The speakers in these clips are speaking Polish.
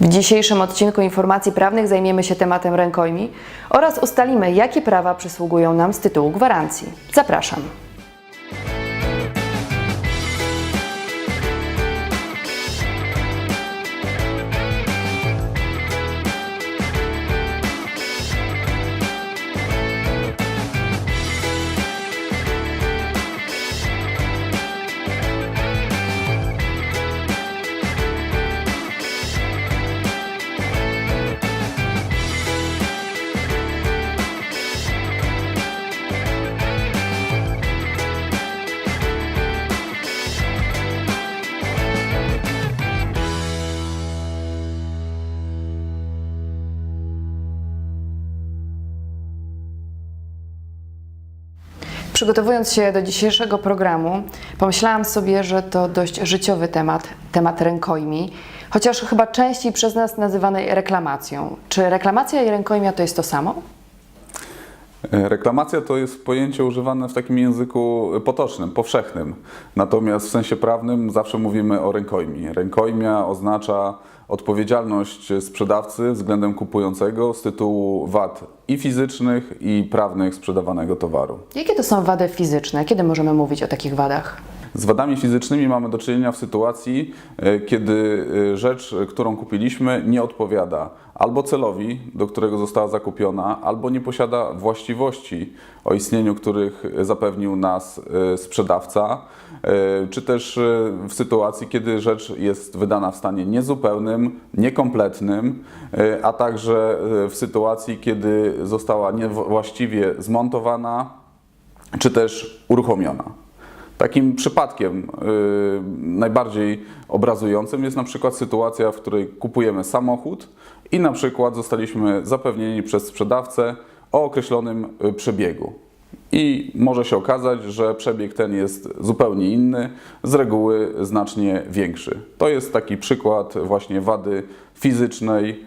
W dzisiejszym odcinku informacji prawnych zajmiemy się tematem rękojmi oraz ustalimy, jakie prawa przysługują nam z tytułu gwarancji. Zapraszam. Przygotowując się do dzisiejszego programu, pomyślałam sobie, że to dość życiowy temat, temat rękojmi, chociaż chyba częściej przez nas nazywanej reklamacją. Czy reklamacja i rękojmia to jest to samo? E, Reklamacja to jest pojęcie używane w takim języku potocznym, powszechnym. Natomiast w sensie prawnym zawsze mówimy o rękojmi. Rękojmia oznacza odpowiedzialność sprzedawcy względem kupującego z tytułu wad i fizycznych, i prawnych sprzedawanego towaru. Jakie to są wady fizyczne? Kiedy możemy mówić o takich wadach? Z wadami fizycznymi mamy do czynienia w sytuacji, e, kiedy e, rzecz, którą kupiliśmy, nie odpowiada albo celowi, do którego została zakupiona, albo nie posiada właściwości, o istnieniu których zapewnił nas e, sprzedawca, e, czy też e, w sytuacji, kiedy rzecz jest wydana w stanie niezupełnym, niekompletnym, e, a także e, w sytuacji, kiedy została niewłaściwie zmontowana, czy też uruchomiona. Takim przypadkiem y, najbardziej obrazującym jest na przykład sytuacja, w której kupujemy samochód i na przykład zostaliśmy zapewnieni przez sprzedawcę o określonym y, przebiegu. I może się okazać, że przebieg ten jest zupełnie inny, z reguły znacznie większy. To jest taki przykład właśnie wady fizycznej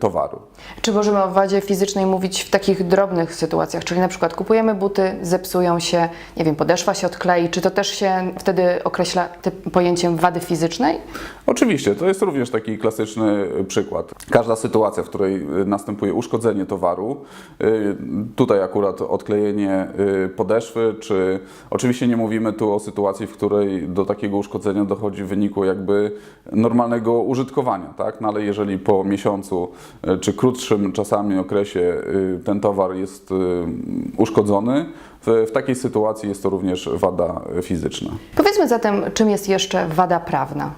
towaru. Czy możemy o wadzie fizycznej mówić w takich drobnych sytuacjach, czyli na przykład kupujemy buty, zepsują się, nie wiem, podeszwa się odklei, czy to też się wtedy określa tym pojęciem wady fizycznej? Oczywiście, to jest również taki klasyczny przykład. Każda sytuacja, w której y, następuje uszkodzenie towaru, y, tutaj akurat odklejenie y, podeszwy, czy oczywiście nie mówimy tu o sytuacji, w której do takiego uszkodzenia dochodzi w wyniku jakby normalnego użytkowania, tak? No ale jeżeli po miesiącu y, czy krótszym czasami okresie y, ten towar jest y, uszkodzony, w, w takiej sytuacji jest to również wada fizyczna. Powiedzmy zatem, czym jest jeszcze wada prawna?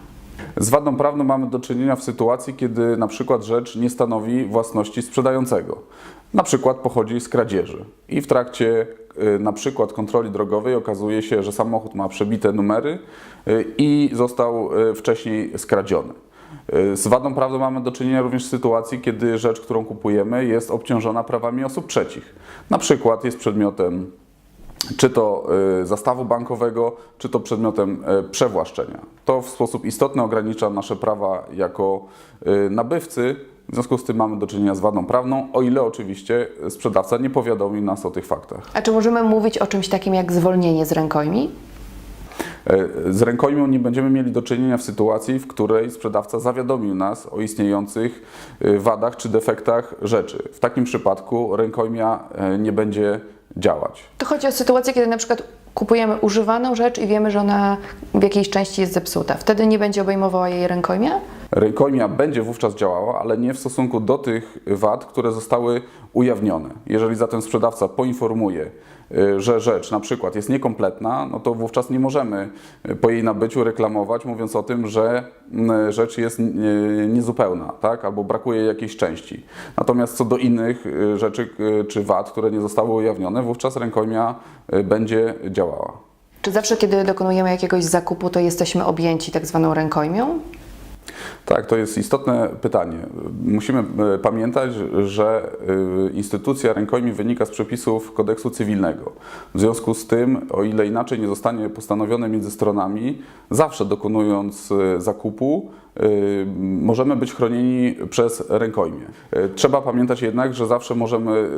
Z wadą prawną mamy do czynienia w sytuacji, kiedy na przykład rzecz nie stanowi własności sprzedającego. Na przykład pochodzi z kradzieży i w trakcie y, na przykład kontroli drogowej okazuje się, że samochód ma przebite numery i został wcześniej skradziony. Y, Z wadą prawną mamy do czynienia również w sytuacji, kiedy rzecz, którą kupujemy, jest obciążona prawami osób trzecich. Na przykład jest przedmiotem czy to y, zastawu bankowego, czy to przedmiotem y, przewłaszczenia. To w sposób istotny ogranicza nasze prawa jako nabywcy. W związku z tym mamy do czynienia z wadą prawną, o ile oczywiście sprzedawca nie powiadomi nas o tych faktach. A czy możemy mówić o czymś takim jak zwolnienie z rękojmi? E, Z rękojmią nie będziemy mieli do czynienia w sytuacji, w której sprzedawca zawiadomił nas o istniejących y, wadach czy defektach rzeczy. W takim przypadku rękojmia e, nie będzie działać. To chodzi o sytuację, kiedy na przykład kupujemy używaną rzecz i wiemy, że ona w jakiejś części jest zepsuta. Wtedy nie będzie obejmowała jej rękojmia? Rękojmia będzie wówczas działała, ale nie w stosunku do tych wad, które zostały ujawnione. Jeżeli zatem sprzedawca poinformuje, że rzecz na przykład jest niekompletna, no to wówczas nie możemy y, po jej nabyciu reklamować, mówiąc o tym, że mm, rzecz jest y, niezupełna, tak? albo brakuje jakiejś części. Natomiast co do innych y, rzeczy y, czy wad, które nie zostały ujawnione, wówczas rękojmia y, będzie działała. Czy zawsze, kiedy dokonujemy jakiegoś zakupu, to jesteśmy objęci tak zwaną rękojmią? Tak, to jest istotne pytanie. Musimy e, pamiętać, że e, instytucja rękojmi wynika z przepisów kodeksu cywilnego. W związku z tym, o ile inaczej nie zostanie postanowione między stronami, zawsze dokonując e, zakupu, możemy być chronieni przez rękojmię. E, Trzeba pamiętać jednak, że zawsze możemy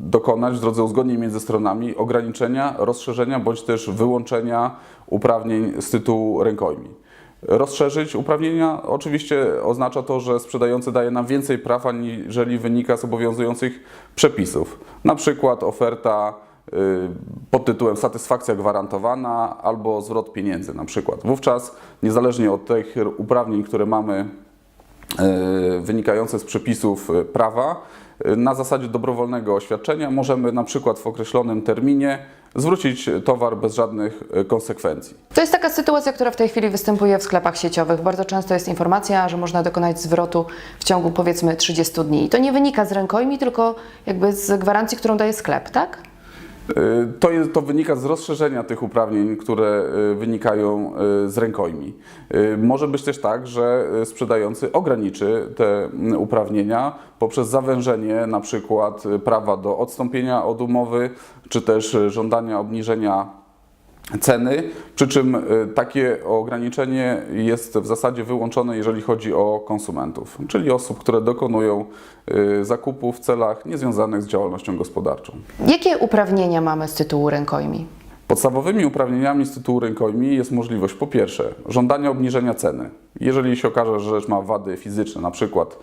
dokonać w drodze uzgodnień między stronami ograniczenia, rozszerzenia bądź też wyłączenia uprawnień z tytułu rękojmi. Rozszerzyć uprawnienia oczywiście oznacza to, że sprzedający daje nam więcej praw, aniżeli wynika z obowiązujących przepisów. Na przykład oferta y, pod tytułem satysfakcja gwarantowana albo zwrot pieniędzy na przykład. Wówczas niezależnie od tych uprawnień, które mamy y, wynikające z przepisów y, prawa, na zasadzie dobrowolnego oświadczenia możemy na przykład w określonym terminie zwrócić towar bez żadnych y, konsekwencji. To jest taka sytuacja, która w tej chwili występuje w sklepach sieciowych. Bardzo często jest informacja, że można dokonać zwrotu w ciągu powiedzmy 30 dni. I to nie wynika z rękojmi, tylko jakby z gwarancji, którą daje sklep, tak? Y, To, jest, to wynika z rozszerzenia tych uprawnień, które y, wynikają y, z rękojmi. Może być też tak, że sprzedający ograniczy te mm, uprawnienia poprzez zawężenie na przykład prawa do odstąpienia od umowy, czy też żądania obniżenia ceny, przy czym y, takie ograniczenie jest w zasadzie wyłączone, jeżeli chodzi o konsumentów, czyli osób, które dokonują y, zakupu w celach niezwiązanych z działalnością gospodarczą. Jakie uprawnienia mamy z tytułu rękojmi? Podstawowymi uprawnieniami z tytułu rękojmi jest możliwość po pierwsze żądania obniżenia ceny. Jeżeli się okaże, że rzecz ma wady fizyczne, na przykład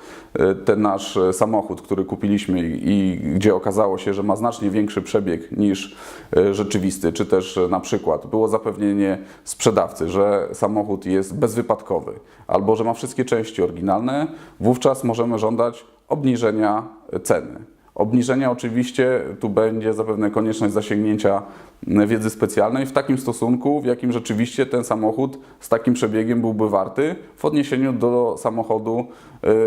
y, ten nasz y, samochód, który kupiliśmy i, gdzie okazało się, że ma znacznie większy przebieg niż y, rzeczywisty, czy też na przykład było zapewnienie sprzedawcy, że samochód jest bezwypadkowy albo że ma wszystkie części oryginalne, wówczas możemy żądać obniżenia ceny. Obniżenia oczywiście tu będzie zapewne konieczność zasięgnięcia wiedzy specjalnej w takim stosunku, w jakim rzeczywiście ten samochód z takim przebiegiem byłby warty w odniesieniu do samochodu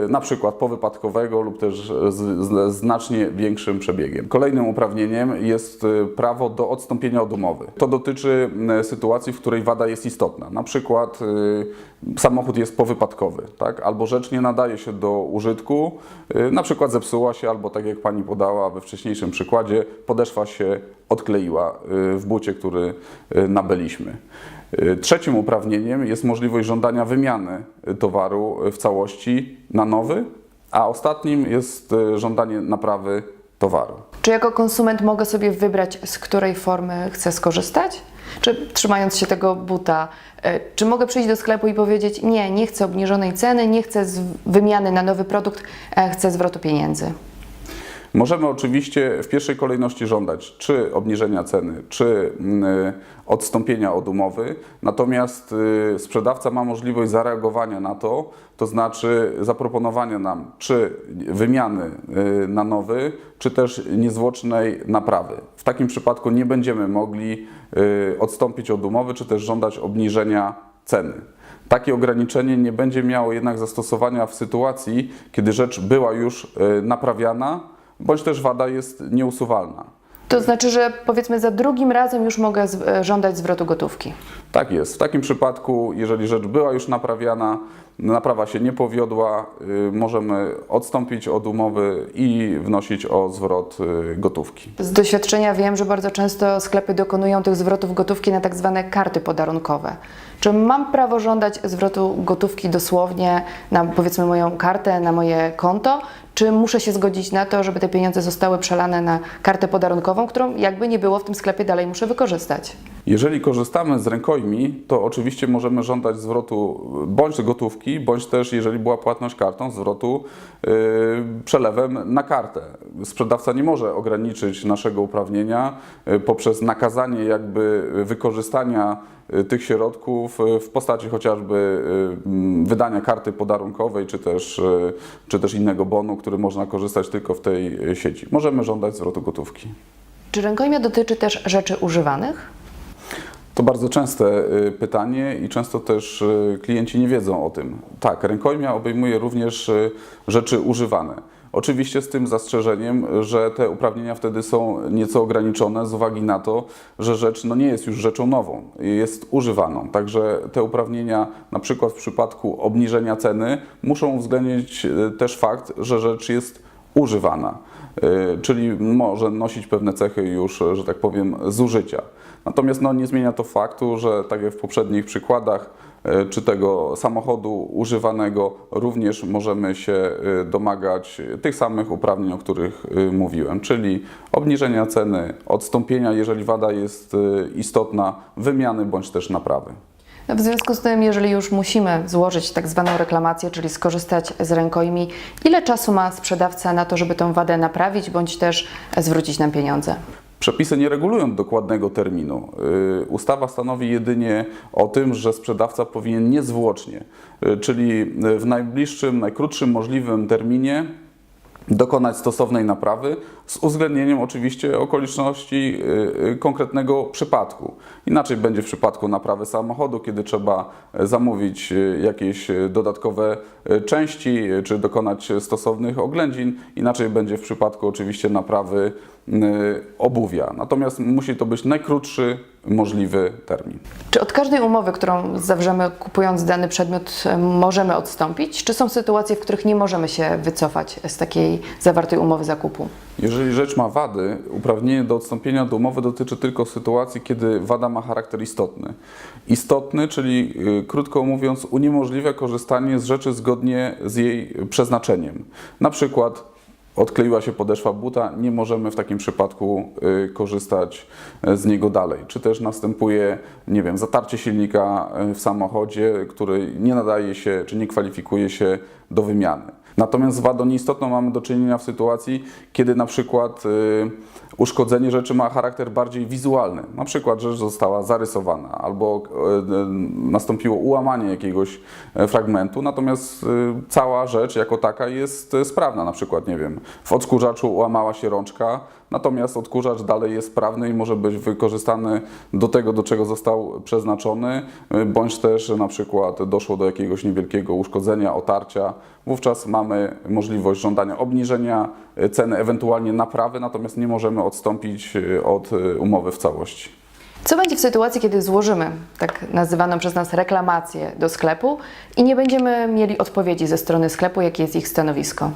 y, na przykład powypadkowego lub też z, znacznie większym przebiegiem. Kolejnym uprawnieniem jest y, prawo do odstąpienia od umowy. To dotyczy m, sytuacji, w której wada jest istotna. Na przykład y, samochód jest powypadkowy, tak? albo rzecz nie nadaje się do użytku, y, na przykład zepsuła się, albo tak jak Pani podała we wcześniejszym przykładzie, podeszwa się odkleiła y, w bucie, który y, nabyliśmy. Y, Trzecim uprawnieniem jest możliwość żądania wymiany towaru w całości na nowy, a ostatnim jest żądanie naprawy towaru. Czy jako konsument mogę sobie wybrać, z której formy chcę skorzystać? Czy trzymając się tego buta, czy mogę przyjść do sklepu i powiedzieć: Nie, nie chcę obniżonej ceny, nie chcę wymiany na nowy produkt, e, chcę zwrotu pieniędzy? Możemy oczywiście w pierwszej kolejności żądać czy obniżenia ceny, czy mm, odstąpienia od umowy, natomiast y, sprzedawca ma możliwość zareagowania na to, to znaczy zaproponowania nam czy wymiany y, na nowy, czy też niezwłocznej naprawy. W takim przypadku nie będziemy mogli odstąpić od umowy, czy też żądać obniżenia ceny. Takie ograniczenie nie będzie miało jednak zastosowania w sytuacji, kiedy rzecz była już naprawiana, bądź też wada jest nieusuwalna. To znaczy, że powiedzmy za drugim razem już mogę e, żądać zwrotu gotówki. Tak jest. W takim przypadku, jeżeli rzecz była już naprawiana, naprawa się nie powiodła, y, możemy odstąpić od umowy i wnosić o zwrot y, gotówki. Z doświadczenia wiem, że bardzo często sklepy dokonują tych zwrotów gotówki na tak zwane karty podarunkowe. Czy mam prawo żądać zwrotu gotówki dosłownie na powiedzmy moją kartę, na moje konto, czy muszę się zgodzić na to, żeby te pieniądze zostały przelane na kartę podarunkową, którą jakby nie było w tym sklepie dalej muszę wykorzystać? Jeżeli korzystamy z rękojmi, to oczywiście możemy żądać zwrotu bądź gotówki, bądź też, jeżeli była płatność kartą, zwrotu yy, przelewem na kartę. Sprzedawca nie może ograniczyć naszego uprawnienia yy, poprzez nakazanie jakby wykorzystania yy, tych środków yy, w postaci chociażby mm, wydania karty podarunkowej, czy też, czy też innego bonu, który można korzystać tylko w tej sieci. Możemy żądać zwrotu gotówki. Czy rękojmia dotyczy też rzeczy używanych? To bardzo częste y, pytanie i często też y, klienci nie wiedzą o tym. Tak, rękojmia obejmuje również y, rzeczy używane. Oczywiście z tym zastrzeżeniem, że te uprawnienia wtedy są nieco ograniczone z uwagi na to, że rzecz no, nie jest już rzeczą nową, jest używaną. Także te uprawnienia, na przykład w przypadku obniżenia ceny, muszą uwzględnić też fakt, że rzecz jest używana, czyli może nosić pewne cechy już, że tak powiem, zużycia. Natomiast no, nie zmienia to faktu, że tak jak w poprzednich przykładach, y, czy tego samochodu używanego, również możemy się y, domagać tych samych uprawnień, o których y, mówiłem, czyli obniżenia ceny, odstąpienia, jeżeli wada jest istotna, wymiany bądź też naprawy. W związku z tym, jeżeli już musimy złożyć tak zwaną reklamację, czyli skorzystać z rękojmi, ile czasu ma sprzedawca na to, żeby tą wadę naprawić bądź też zwrócić nam pieniądze? Przepisy nie regulują dokładnego terminu. Y, Ustawa stanowi jedynie o tym, że sprzedawca powinien niezwłocznie, y, czyli w najbliższym, najkrótszym możliwym terminie dokonać stosownej naprawy z uwzględnieniem oczywiście okoliczności y, y, konkretnego przypadku. Inaczej będzie w przypadku naprawy samochodu, kiedy trzeba zamówić y, jakieś y, dodatkowe y, części y, czy dokonać stosownych oględzin. Inaczej będzie w przypadku oczywiście naprawy y, obuwia. Natomiast musi to być najkrótszy możliwy termin. Czy od każdej umowy, którą zawrzemy kupując dany przedmiot, e, możemy odstąpić? Czy są sytuacje, w których nie możemy się wycofać z takiej zawartej umowy zakupu? Jeżeli rzecz ma wady, uprawnienie do odstąpienia od umowy dotyczy tylko sytuacji, kiedy wada ma charakter istotny. Istotny, czyli y, krótko mówiąc, uniemożliwia korzystanie z rzeczy zgodnie z jej przeznaczeniem. Na przykład odkleiła się podeszwa buta, nie możemy w takim przypadku y, korzystać e, z niego dalej. Czy też następuje, nie wiem, zatarcie silnika e, w samochodzie, który nie nadaje się, czy nie kwalifikuje się do wymiany. Natomiast z wadą nieistotną mamy do czynienia w sytuacji, kiedy na przykład y, uszkodzenie rzeczy ma charakter bardziej wizualny. Na przykład rzecz została zarysowana albo y, y, nastąpiło ułamanie jakiegoś e, fragmentu, natomiast cała rzecz jako taka jest sprawna. Na przykład, nie wiem, w odkurzaczu ułamała się rączka, natomiast odkurzacz dalej jest sprawny i może być wykorzystany do tego, do czego został przeznaczony, bądź też na przykład doszło do jakiegoś niewielkiego uszkodzenia, otarcia. Wówczas mamy możliwość żądania obniżenia ceny, ewentualnie naprawy, natomiast nie możemy odstąpić y, od y, umowy w całości. Co będzie w sytuacji, kiedy złożymy tak nazywaną przez nas reklamację do sklepu i nie będziemy mieli odpowiedzi ze strony sklepu, jakie jest ich stanowisko?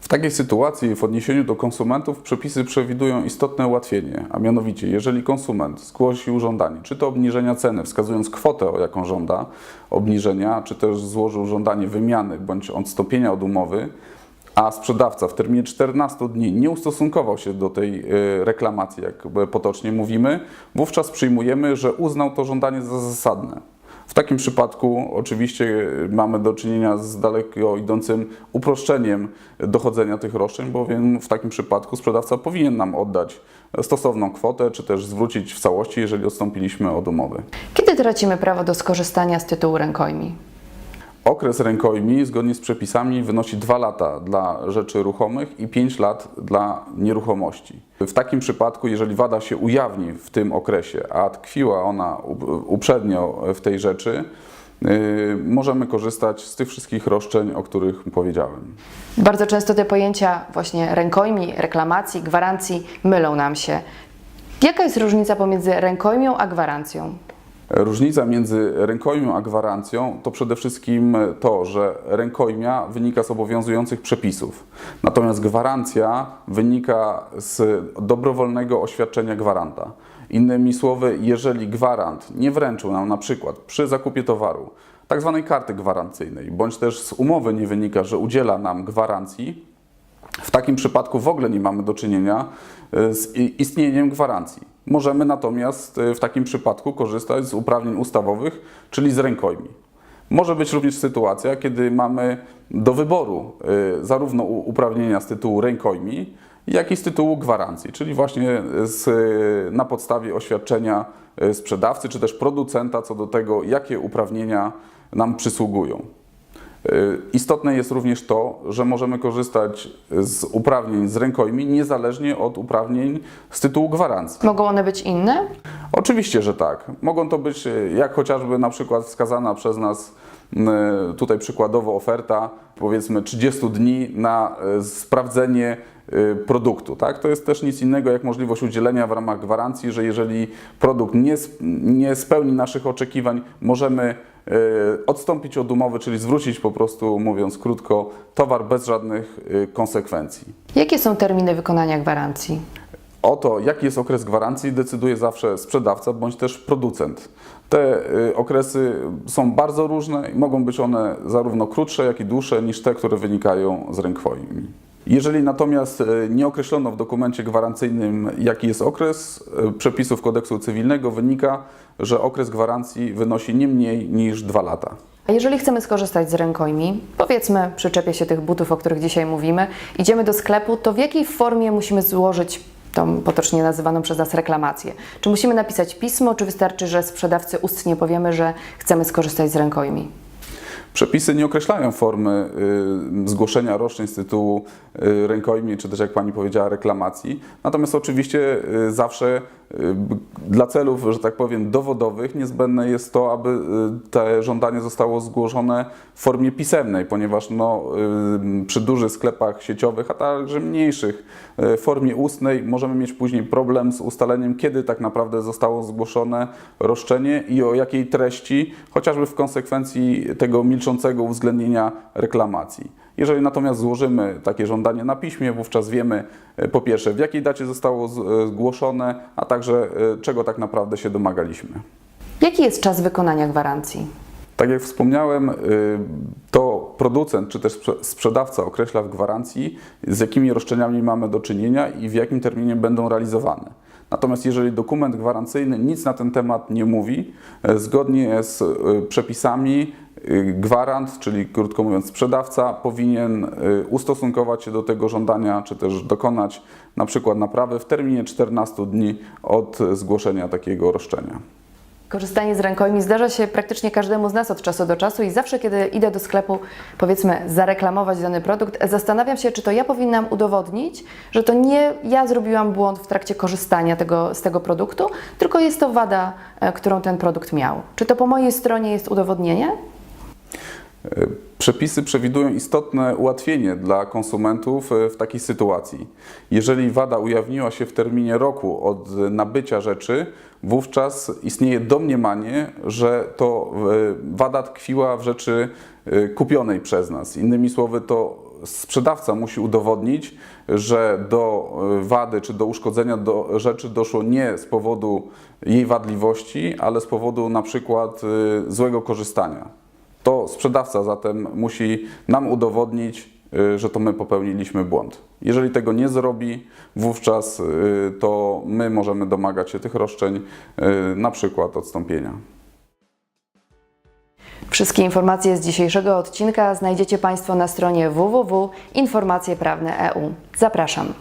W takiej sytuacji w odniesieniu do konsumentów przepisy przewidują istotne ułatwienie, a mianowicie jeżeli konsument zgłosił żądanie, czy to obniżenia ceny, wskazując kwotę, o jaką żąda obniżenia, czy też złożył żądanie wymiany bądź odstąpienia od umowy, a sprzedawca w terminie 14 dni nie ustosunkował się do tej y, reklamacji, jak potocznie mówimy, wówczas przyjmujemy, że uznał to żądanie za zasadne. W takim przypadku oczywiście mamy do czynienia z daleko idącym uproszczeniem dochodzenia tych roszczeń, bowiem w takim przypadku sprzedawca powinien nam oddać stosowną kwotę, czy też zwrócić w całości, jeżeli odstąpiliśmy od umowy. Kiedy tracimy prawo do skorzystania z tytułu rękojmi? Okres rękojmi zgodnie z przepisami wynosi 2 lata dla rzeczy ruchomych i 5 lat dla nieruchomości. W takim przypadku, jeżeli wada się ujawni w tym okresie, a tkwiła ona uprzednio w tej rzeczy, yy, możemy korzystać z tych wszystkich roszczeń, o których powiedziałem. Bardzo często te pojęcia właśnie rękojmi, reklamacji, gwarancji mylą nam się. Jaka jest różnica pomiędzy rękojmią a gwarancją? Różnica między rękojmią a gwarancją to przede wszystkim to, że rękojmia wynika z obowiązujących przepisów, natomiast gwarancja wynika z dobrowolnego oświadczenia gwaranta. Innymi słowy, jeżeli gwarant nie wręczył nam na przykład przy zakupie towaru tak zwanej karty gwarancyjnej, bądź też z umowy nie wynika, że udziela nam gwarancji, w takim przypadku w ogóle nie mamy do czynienia e, z istnieniem gwarancji. Możemy natomiast e, w takim przypadku korzystać z uprawnień ustawowych, czyli z rękojmi. Może być również sytuacja, kiedy mamy do wyboru e, zarówno uprawnienia z tytułu rękojmi, jak i z tytułu gwarancji, czyli właśnie z, e, na podstawie oświadczenia sprzedawcy czy też producenta co do tego, jakie uprawnienia nam przysługują. Y, Istotne jest również to, że możemy korzystać z uprawnień z rękojmi niezależnie od uprawnień z tytułu gwarancji. Mogą one być inne? Oczywiście, że tak. Mogą to być, y, jak chociażby na przykład wskazana przez nas tutaj przykładowo oferta, powiedzmy 30 dni na y, sprawdzenie y, produktu. Tak? To jest też nic innego jak możliwość udzielenia w ramach gwarancji, że jeżeli produkt nie, nie spełni naszych oczekiwań, możemy odstąpić od umowy, czyli zwrócić po prostu, mówiąc krótko, towar bez żadnych konsekwencji. Jakie są terminy wykonania gwarancji? O to, jaki jest okres gwarancji, decyduje zawsze sprzedawca bądź też producent. Te y, okresy są bardzo różne i mogą być one zarówno krótsze, jak i dłuższe niż te, które wynikają z rękojmi. Jeżeli natomiast e, nie określono w dokumencie gwarancyjnym, jaki jest okres e, przepisów kodeksu cywilnego, wynika, że okres gwarancji wynosi nie mniej niż dwa lata. A jeżeli chcemy skorzystać z rękojmi, powiedzmy, przyczepię się tych butów, o których dzisiaj mówimy, idziemy do sklepu, to w jakiej formie musimy złożyć tą potocznie nazywaną przez nas reklamację? Czy musimy napisać pismo, czy wystarczy, że sprzedawcy ustnie powiemy, że chcemy skorzystać z rękojmi? Przepisy nie określają formy y, zgłoszenia roszczeń z tytułu y, rękojmi, czy też jak Pani powiedziała, reklamacji. Natomiast oczywiście y, zawsze dla celów, że tak powiem, dowodowych niezbędne jest to, aby te żądanie zostało zgłoszone w formie pisemnej, ponieważ no, przy dużych sklepach sieciowych, a także mniejszych, w formie ustnej możemy mieć później problem z ustaleniem, kiedy tak naprawdę zostało zgłoszone roszczenie i o jakiej treści, chociażby w konsekwencji tego milczącego uwzględnienia reklamacji. Jeżeli natomiast złożymy takie żądanie na piśmie, wówczas wiemy e, po pierwsze w jakiej dacie zostało e, zgłoszone, a także e, czego tak naprawdę się domagaliśmy. Jaki jest czas wykonania gwarancji? Tak jak wspomniałem, to producent czy też sprze- sprzedawca określa w gwarancji, z jakimi roszczeniami mamy do czynienia i w jakim terminie będą realizowane. Natomiast jeżeli dokument gwarancyjny nic na ten temat nie mówi, zgodnie z przepisami gwarant, czyli krótko mówiąc sprzedawca, powinien y, ustosunkować się do tego żądania, czy też dokonać na przykład naprawy w terminie 14 dni od zgłoszenia takiego roszczenia. Korzystanie z rękojmi zdarza się praktycznie każdemu z nas od czasu do czasu i zawsze, kiedy idę do sklepu, powiedzmy, zareklamować dany produkt, zastanawiam się, czy to ja powinnam udowodnić, że to nie ja zrobiłam błąd w trakcie korzystania tego, z tego produktu, tylko jest to wada, e, którą ten produkt miał. Czy to po mojej stronie jest udowodnienie? Przepisy przewidują istotne ułatwienie dla konsumentów e, w takiej sytuacji. Jeżeli wada ujawniła się w terminie roku od nabycia rzeczy, wówczas istnieje domniemanie, że to e, wada tkwiła w rzeczy e, kupionej przez nas. Innymi słowy, to sprzedawca musi udowodnić, że do wady czy do uszkodzenia do rzeczy doszło nie z powodu jej wadliwości, ale z powodu na przykład złego korzystania. To sprzedawca zatem musi nam udowodnić, y, że to my popełniliśmy błąd. Jeżeli tego nie zrobi, wówczas y, to my możemy domagać się tych roszczeń, y, na przykład odstąpienia. Wszystkie informacje z dzisiejszego odcinka znajdziecie Państwo na stronie www.informacjeprawne.eu. Zapraszam.